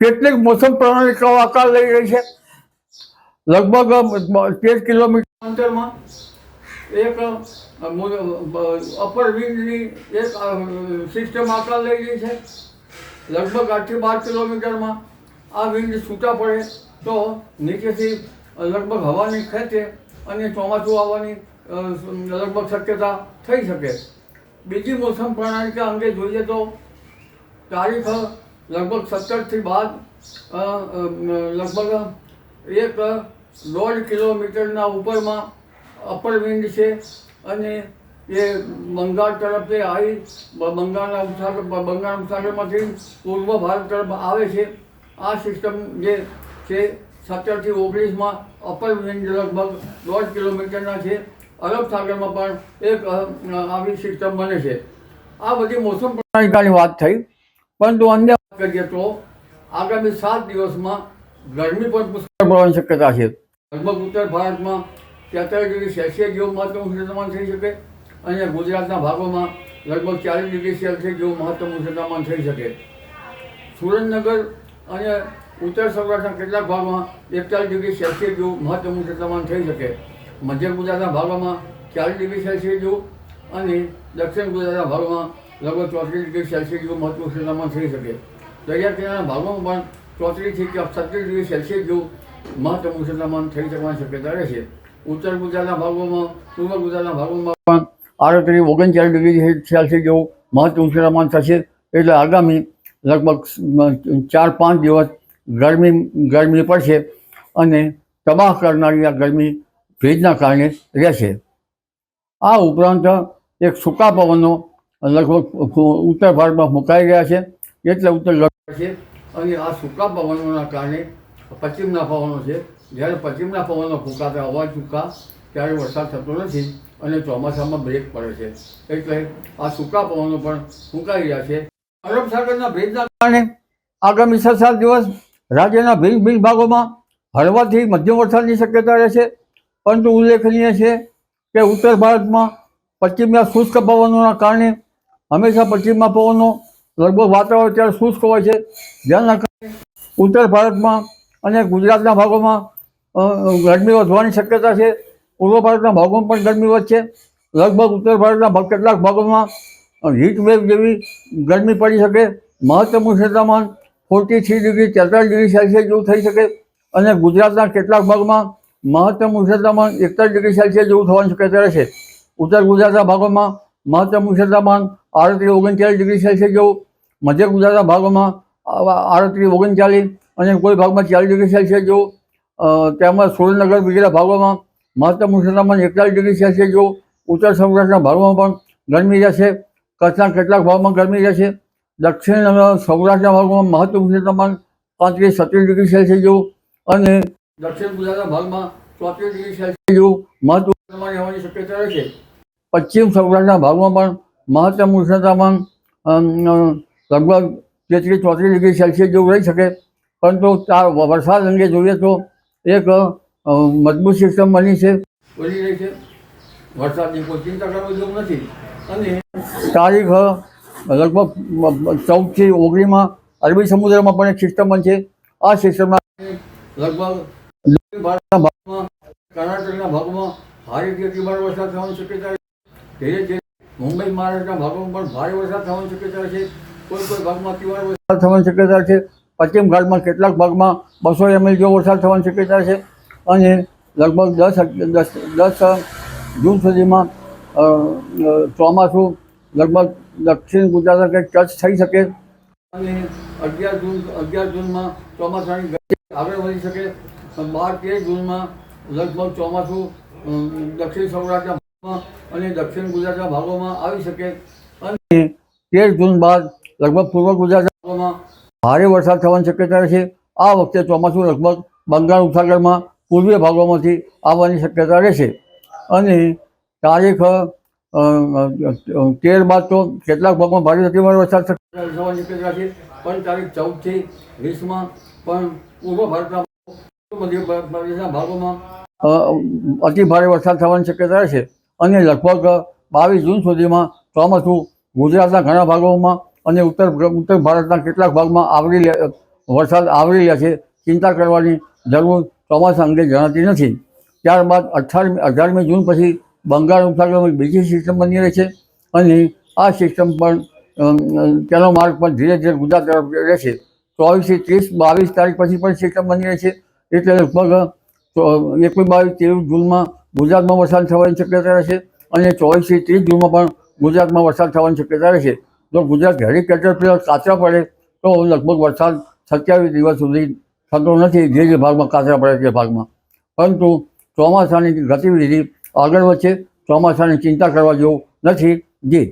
કેટલીક મોસમ પ્રણાલિકાઓ આકાર લઈ રહી છે. લગભગ તેર કિલોમીટર અંતરમાં એક અપર વિન્ડની એક સિસ્ટમ આકાર લઈ રહી છે. લગભગ આઠથી બાર કિલોમીટરમાં આ વિન્ડ છૂટા પડે તો નીચેથી લગભગ હવાની ખેંચે અને ચોમાસું આવવાની લગભગ શક્યતા થઈ શકે. બીજી મોસમ પ્રણાલિકા અંગે જોઈએ તો તારીખ લગભગ સત્તરથી બાદ લગભગ એક દોઢ કિલોમીટરના ઉપરમાં અપર વિન્ડ છે અને એ બંગાળ તરફથી આવી બંગાળના ઉપસાગર બંગાળ ઉપસાગરમાંથી પૂર્વ ભારત તરફ આવે છે. આ સિસ્ટમ જે છે સત્તરથી ઓગણીસમાં અપર વિન્ડ લગભગ દોઢ કિલોમીટરના છે. અરબ સાગરમાં પણ એક આવી સિસ્ટમ બને છે. આ બધી મોસમ પ્રણાલિકાની વાત થઈ. પરંતુ અન્ય વાત કરીએ તો આગામી સાત દિવસમાં ગરમી પણ પુષ્કળ પડવાની શક્યતા છે. લગભગ ઉત્તર ભારતમાં તેતાલીસ ડિગ્રી સેલ્સિયસ જેવું મહત્તમ ઉષ્ણતામાન થઈ શકે અને ગુજરાતના ભાગોમાં લગભગ ચાલીસ ડિગ્રી સેલ્સિયસ જેવું મહત્તમ ઉષ્ણતામાન થઈ શકે. સુરેન્દ્રનગર અને ઉત્તર સૌરાષ્ટ્રના કેટલાક ભાગમાં એકતાલીસ ડિગ્રી સેલ્સિયસ જેવું મહત્તમ ઉષ્ણતામાન થઈ શકે. મધ્ય ગુજરાતના ભાગોમાં ચાલીસ ડિગ્રી સેલ્સિયસ જેવું અને દક્ષિણ ગુજરાતના ભાગોમાં લગભગ ચોત્રીસ ડિગ્રી સેલ્સિયસ જેવું મહત્વ ઉષ્ણતામાન થઈ શકે. દરિયા કિનારાના ભાગોમાં પણ ચોત્રીસથી છત્રીસ ડિગ્રી સેલ્સિયસ જેવું મહત્તમ ઉષ્ણતામાન થઈ શકવાની શક્યતા રહેશે ઉત્તર ગુજરાતના ભાગોમાં, પૂર્વ ગુજરાતના ભાગોમાં પણ આડત્રીસ ઓગણચાલીસ ડિગ્રી સેલ્સિયસ જેવું મહત્તમ ઉષ્ણતામાન થશે. એટલે આગામી લગભગ ચાર પાંચ દિવસ ગરમી ગરમી પડશે અને તબાહ કરનારી આ ગરમી ભેજના કારણે રહેશે. આ ઉપરાંત એક સૂકા પવનો લગભગ ઉત્તર ભારતમાં મુકાઈ ગયા છે એટલે ઉત્તર છે અને આ સૂકા પવનોના કારણે પશ્ચિમના પવનો છે જ્યારે પશ્ચિમના પવનો ફૂંકાતા અવાજ ચૂકા ત્યારે વરસાદ થતો નથી અને ચોમાસામાં બ્રેક પડે છે એટલે આ સૂકા પવનો પણ ફૂંકાઈ રહ્યા છે અરબ સાગરના ભેજના કારણે આગામી છ સાત દિવસ રાજ્યના ભિન્ન ભિન્ન ભાગોમાં હળવાથી મધ્યમ વરસાદની શક્યતા રહેશે પરંતુ ઉલ્લેખનીય છે કે ઉત્તર ભારતમાં પશ્ચિમના શુષ્ક પવનોના કારણે હંમેશા પશ્ચિમમાં પવનો લગભગ વાતાવરણ ત્યારે શુષ્ક હોય છે. જેના કારણે ઉત્તર ભારતમાં અને ગુજરાતના ભાગોમાં ગરમી વધવાની શક્યતા છે. પૂર્વ ભારતના ભાગોમાં પણ ગરમી વધશે લગભગ ઉત્તર ભારતના કેટલાક ભાગોમાં હીટ વેવ જેવી ગરમી પડી શકે. મહત્તમ ઉષ્ણતામાન ફોર્ટી થ્રી ડિગ્રી તેતાલીસ ડિગ્રી સેલ્સિયસ જેવું થઈ શકે. અને ગુજરાતના કેટલાક ભાગમાં મહત્તમ ઉષ્ણતામાન એકતાલીસ ડિગ્રી સેલ્સિયસ જેવું થવાની શક્યતા રહેશે ઉત્તર ગુજરાતના ભાગોમાં મહત્તમ ઉષ્ણતામાન આડત્રીસ ઓગણચાલીસ ડિગ્રી સેલ્સિયસ જેવું મધ્ય ગુજરાતના ભાગોમાં આડત્રીસ ઓગણચાલીસ અને કોઈ ભાગમાં ચાલીસ ડિગ્રી સેલ્સિયસ જેવું તેમજ સુરેન્દ્રનગર વગેરે ભાગોમાં મહત્તમ ઉષ્ણતામાન એકતાલીસ ડિગ્રી સેલ્સિયસ જેવું, ઉત્તર સૌરાષ્ટ્રના ભાગોમાં પણ ગરમી રહેશે. કચ્છના કેટલાક ભાગમાં ગરમી રહેશે. દક્ષિણ સૌરાષ્ટ્રના ભાગમાં મહત્તમ ઉષ્ણતામાન પાંત્રીસ છત્રીસ ડિગ્રી સેલ્સિયસ જેવું અને દક્ષિણ ગુજરાતના ભાગમાં ચોત્રીસ ડિગ્રી સેલ્સિયસ જેવું મહત્વ રહેવાની શક્યતા રહેશે. પશ્ચિમ સૌરાષ્ટ્રના ભાગમાં પણ મહત્તમ ઉષ્ણતામાન લગભગ તેત્રીસ ચોત્રીસ ડિગ્રી સેલ્સિયસ જેવું રહી શકે. પરંતુ વરસાદ અંગે જોઈએ તો એક મજબૂત સિસ્ટમ બની છે. બની રહી છે. વરસાદની કોઈ ચિંતા કરવી જેવું નથી. અને તારીખ લગભગ ચૌદથી ઓગણીમાં અરબી સમુદ્રમાં પણ એક સિસ્ટમ બનશે. આ સિસ્ટમમાં લગભગ દક્ષિણ ભારતના ભાગમાં, કર્ણાટકના ભાગમાં ભારે વરસાદ થવાની શક્યતા. ધીરે ધીરે મુંબઈ મહારાષ્ટ્રના ભાગોમાં પણ ભારે વરસાદ થવાની શક્યતા છે. કોઈ કોઈ ભાગમાં અતિભારે વરસાદ થવાની શક્યતા છે. પશ્ચિમ ઘાટમાં કેટલાક ભાગમાં બસો એમએલ જેવો વરસાદ થવાની શક્યતા છે. અને લગભગ દસ દસ દસ જૂન સુધીમાં ચોમાસું લગભગ દક્ષિણ ગુજરાતના કંઈક ટચ થઈ શકે. અને અગિયાર જૂન, અગિયાર જૂનમાં ચોમાસાની ગતિ આગળ વધી શકે. બાર તેર જૂનમાં લગભગ ચોમાસું દક્ષિણ સૌરાષ્ટ્રના ભાગમાં અને દક્ષિણ ગુજરાતના ભાગોમાં આવી શકે. અને તેર જૂન બાદ લગભગ પૂર્વ ગુજરાતના ભાગોમાં ભારે વરસાદ થવાની શક્યતા છે આ વખતે ચોમાસું લગભગ બંગાળ ઉપસાગરમાં પૂર્વીય ભાગોમાંથી આવવાની શક્યતા રહેશે. અને તારીખ તેર બાદ તો કેટલાક ભાગમાં ભારે અતિભારે વરસાદ થવાની શક્યતા છે પણ તારીખ ચૌદથી વીસમાં પણ પૂર્વ ભારતના મધ્ય પ્રદેશના ભાગોમાં અતિ ભારે વરસાદ થવાની શક્યતા રહેશે. અને લગભગ બાવીસ જૂન સુધીમાં ચોમાસું ગુજરાતના ઘણા ભાગોમાં અને ઉત્તર ઉત્તર ભારતના કેટલાક ભાગમાં આવરી લે, વરસાદ આવરી લે છે. ચિંતા કરવાની જરૂર ચોમાસા અંગે જણાતી નથી. ત્યારબાદ અઠારમી, અઢારમી જૂન પછી બંગાળ ઉપસાગરમાં બીજી સિસ્ટમ બની રહી છે અને આ સિસ્ટમ પણ તેનો માર્ગ પણ ધીરે ધીરે ગુજરાત તરફ રહેશે. ચોવીસથી ત્રીસ, બાવીસ તારીખ પછી પણ સિસ્ટમ બની રહી છે. એટલે લગભગ એકવીસ, બાવીસ, ત્રેવીસ જૂનમાં ગુજરાતમાં વરસાદ થવાની શક્યતા રહેશે અને ચોવીસથી ત્રીસ જૂનમાં પણ ગુજરાતમાં વરસાદ થવાની શક્યતા રહેશે. જો ગુજરાત હેરી કેટરપિલર કાચરા પડે, તો લગભગ વરસાદ સત્યાવીસ દિવસ સુધી થતો નથી, જે જે ભાગમાં કાચરા પડે તે ભાગમાં. પરંતુ ચોમાસાની ગતિવિધિ આગળ વધશે, ચોમાસાની ચિંતા કરવા જેવું નથી. જી.